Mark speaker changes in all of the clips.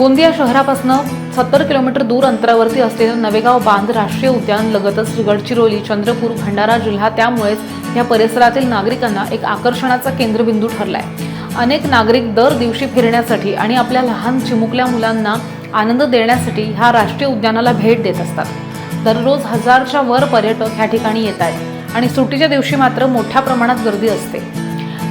Speaker 1: गोंदिया शहरापासून सत्तर किलोमीटर दूर अंतरावरती असलेलं नवेगाव बांध राष्ट्रीय उद्यान लगतच गडचिरोली चंद्रपूर भंडारा जिल्हा त्यामुळेच या परिसरातील नागरिकांना एक आकर्षणाचा केंद्रबिंदू ठरलाय. अनेक नागरिक दर दिवशी फिरण्यासाठी आणि आपल्या लहान चिमुकल्या मुलांना आनंद देण्यासाठी ह्या राष्ट्रीय उद्यानाला भेट देत असतात. दररोज हजारच्या वर पर्यटक ह्या ठिकाणी येत आहेत आणि सुट्टीच्या दिवशी मात्र मोठ्या प्रमाणात गर्दी असते.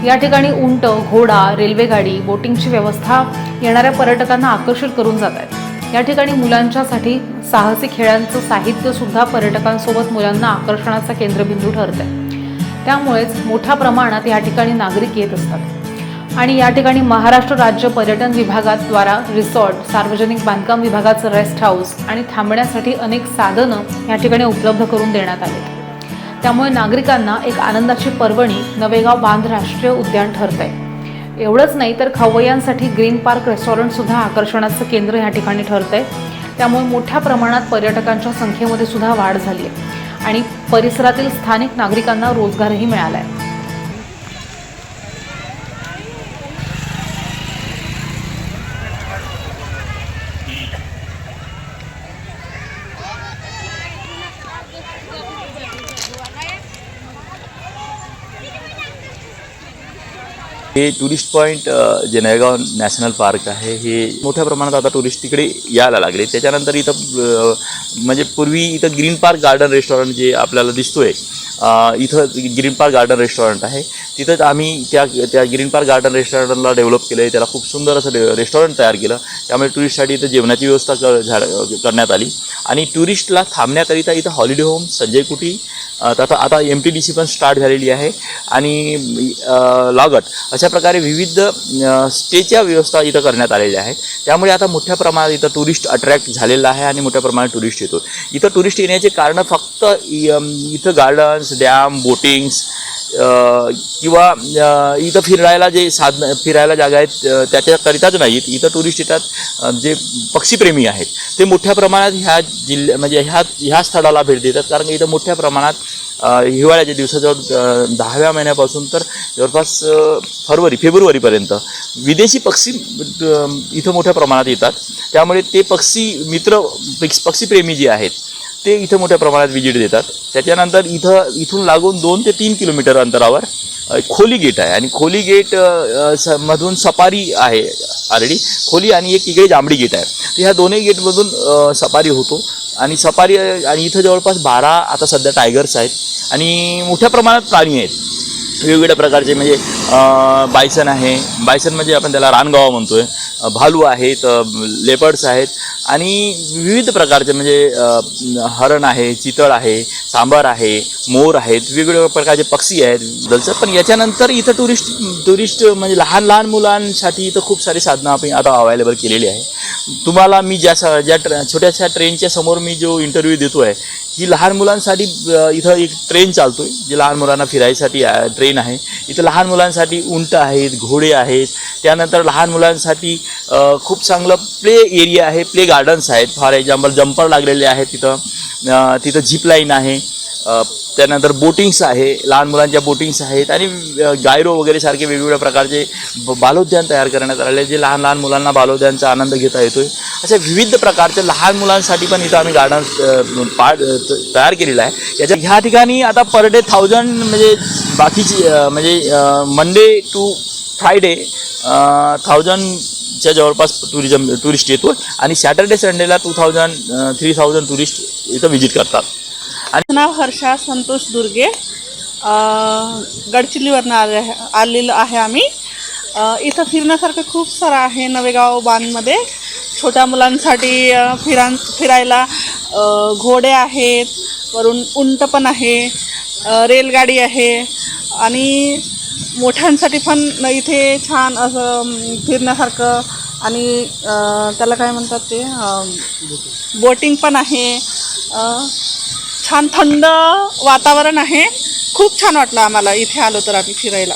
Speaker 1: या ठिकाणी उंट घोडा रेल्वेगाडी बोटिंगची व्यवस्था येणाऱ्या पर्यटकांना आकर्षित करून जात आहेत. या ठिकाणी मुलांच्यासाठी साहसी खेळांचं साहित्यसुद्धा पर्यटकांसोबत मुलांना आकर्षणाचा केंद्रबिंदू ठरत आहे त्यामुळेच मोठ्या प्रमाणात या ठिकाणी नागरिक येत असतात. आणि या ठिकाणी महाराष्ट्र राज्य पर्यटन विभागाद्वारा रिसॉर्ट सार्वजनिक बांधकाम विभागाचं रेस्ट हाऊस आणि थांबण्यासाठी अनेक साधनं या ठिकाणी उपलब्ध करून देण्यात आली त्यामुळे नागरिकांना एक आनंदाची पर्वणी नवेगाव बांध राष्ट्रीय उद्यान ठरत आहे एवढंच नाही तर खवय्यांसाठी ग्रीन पार्क रेस्टॉरंटसुद्धा आकर्षणाचं केंद्र या ठिकाणी ठरत आहे त्यामुळे मोठ्या प्रमाणात पर्यटकांच्या संख्येमध्ये सुद्धा वाढ झाली आहे आणि परिसरातील स्थानिक नागरिकांना रोजगारही मिळाला आहे
Speaker 2: हे टुरिस्ट पॉईंट जे नयगाव नॅशनल पार्क आहे हे मोठ्या प्रमाणात आता टुरिस्ट तिकडे यायला लागले. त्याच्यानंतर इथं म्हणजे पूर्वी इथं ग्रीन पार्क गार्डन रेस्टॉरंट जे आपल्याला दिसतोय आहे इथं ग्रीन पार्क गार्डन रेस्टॉरंट आहे. तिथंच आम्ही त्या त्या ग्रीन पार्क गार्डन रेस्टॉरंटला डेव्हलप केलं. आहे त्याला खूप सुंदर असं रेस्टॉरंट तयार केलं. त्यामुळे टुरिस्टसाठी इथं जेवणाची व्यवस्था कर झाड करण्यात आली. आणि टुरिस्टला थांबण्याकरिता इथं हॉलिडे होम संजय कुटी आता तथा आता एम टी डी सी पण स्टार्ट झालेली आहे. आणि लॉगट अशा प्रकारे विविध स्टेच्या व्यवस्था इथं करण्यात आलेल्या आहेत. त्यामुळे आता मोठ्या प्रमाणात इथं टुरिस्ट अट्रॅक्ट झालेला आहे आणि मोठ्या प्रमाणात टुरिस्ट येतो. इथं टुरिस्ट येण्याचे कारणं फक्त इथं गार्डन्स डॅम बोटिंग्स किंवा इथं फिरायला जे साधनं फिरायला जागा आहेत त्याच्याकरिताच नाहीत. इथं टुरिस्ट येतात जे पक्षीप्रेमी आहेत. ते मोठ्या प्रमाणात ह्या जिल्ह्या म्हणजे ह्या ह्या स्थळाला भेट देतात. कारण की इथं मोठ्या प्रमाणात हिवाळ्याच्या दिवसाजवळ दहाव्या महिन्यापासून तर जवळपास फरवरी फेब्रुवारीपर्यंत विदेशी पक्षी इथं मोठ्या प्रमाणात येतात. त्यामुळे ते पक्षी मित्र पक्षीप्रेमी जे आहेत ते इथं मोठ्या प्रमाणात व्हिजिट देतात. त्याच्यानंतर इथं इथून लागून दोन ते तीन किलोमीटर अंतरावर खोली गेट आहे. आणि खोली गेट स मधून सफारी आहे ऑलरेडी खोली आणि एक इकडे जांभळी गेट आहे. तर ह्या दोन्ही गेटमधून सपारी सफारी होतो. आणि सपारी आणि इथं जवळपास बारा आता सध्या टायगर्स आहेत. आणि मोठ्या प्रमाणात प्राणी आहेत. वेगवेगळ्या प्रकारचे म्हणजे बायसन आहे. बायसन म्हणजे आपण त्याला रानगावा म्हणतो आहे भालू आहेत लेपर्ड्स आहेत आणि विविध प्रकारचे म्हणजे हरण आहे चितळ आहे सांबार आहे मोर आहेत वेगवेगळ्या प्रकारचे पक्षी आहेत. जलचर पण याच्यानंतर इथं टुरिस्ट टुरिस्ट म्हणजे लहान लहान मुलांसाठी इथं खूप सारी साधनं आपण आता अवेलेबल केलेली आहे. तुम्हाला मी ज्या स- ज्या ट्र छोट्याशा ट्रेनच्या समोर मी जो इंटरव्ह्यू देतो आहे ही लहान मुलांसाठी इथं एक ट्रेन चालतो आहे जी लहान मुलांना फिरायसाठी ट्रेन आहे. इथं लहान मुलांसाठी उंट आहेत घोडे आहेत. त्यानंतर लहान मुलांसाठी खूप चांगलं प्ले एरिया आहे प्ले गार्डन्स आहेत. फॉर एक्झाम्पल जम्पर लागलेले आहेत तिथं. तिथं झिप लाईन आहे. त्यानंतर बोटिंग्स आहे लहान मुलांच्या बोटिंग्स आहेत आणि गायरो वगैरे सारखे वेगवेगळ्या प्रकारचे बालोद्यान तयार करण्यात आलेले जे लहान लहान मुलांना बालोद्यानचा आनंद घेता येतो आहे अशा विविध प्रकारचे लहान मुलांसाठी पण इथं आम्ही गार्डन पार्ट तयार केलेला आहे. याच्या ह्या ठिकाणी आता पर डे थाउजंड म्हणजे बाकीची म्हणजे मंडे टू फ्रायडे थाउजंडच्या जवळपास टुरिझम टुरिस्ट येतो आणि सॅटर्डे संडेला two thousand three thousand tourist इथं व्हिजिट करतात.
Speaker 3: आणि नाव हर्षा संतोष दुर्गे. गडचिल्लीवरनं आले आलेलो आहे आम्ही. इथं फिरण्यासारखं खूप सारं आहे नवेगाव बांधमध्ये. छोट्या मुलांसाठी फिरां फिरायला घोडे आहेत वरून उंट पण आहे रेलगाडी आहे आणि मोठ्यांसाठी पण इथे छान असं फिरण्यासारखं आणि त्याला काय म्हणतात ते बोटिंग पण आहे. छान थंड वातावरण आहे. खूप छान वाटलं आम्हाला इथे आलो तर आम्ही फिरायला.